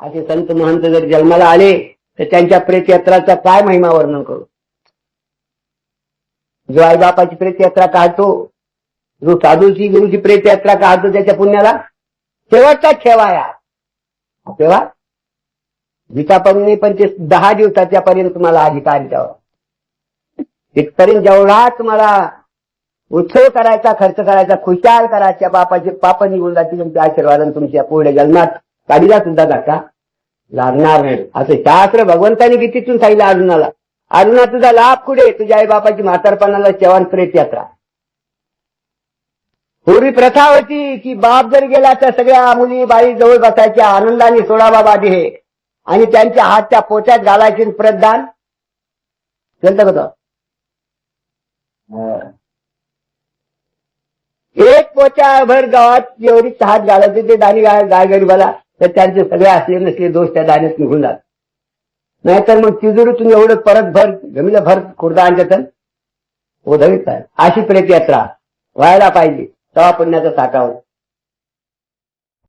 असे संत महंत जर जन्माला आले तर त्यांच्या प्रेतयात्राचा काय महिमा वर्णन करू? जो आईबापाची प्रेतयात्रा काढतो जो साधूची गुरुची प्रेतयात्रा काढतो त्याच्या पुण्याला शेवटचा ठेवाया तेव्हा गीतापर्यंत पण ते दहा दिवसाच्या पर्यंत तुम्हाला अधिकार द्यावा. तिथपर्यंत जेवढा तुम्हाला उत्सव करायचा खर्च करायचा खुशाल करायच्या बापाचे पाप निघून जातील तुमच्या आशीर्वादन तुमच्यापुढे जन्मात काडीला सुद्धा धक्का लागणार नाही असं शास्त्र भगवंताने गीतीतून सांगितलं अर्जुनाला अर्जुना तुझा लाभ कुठे तुझ्या आई बापाची म्हातारपणाला चव्हाण प्रेत यात्रा पूर्वी प्रथा होती की बाप जर गेला तर सगळ्या मुली बाई जवळ बसायच्या आनंदाने सोळा बाबा हे आणि त्यांच्या हातच्या पोत्यात घालायचे प्रदान केलं का एक पोच्या भर गावात जेवढी हात घालायचे ते दाणी गाय गाय गरीबाला तर त्यांचे सगळे असले नसले दोष त्या दाण्यात निघून जात नाहीतर मग तिजोरीतून एवढं परत भर जमीला भर खुर्दा आणतात उधळीत आहे अशी प्रेत यात्रा व्हायला पाहिजे तेव्हा पुण्याचा साठा होतो.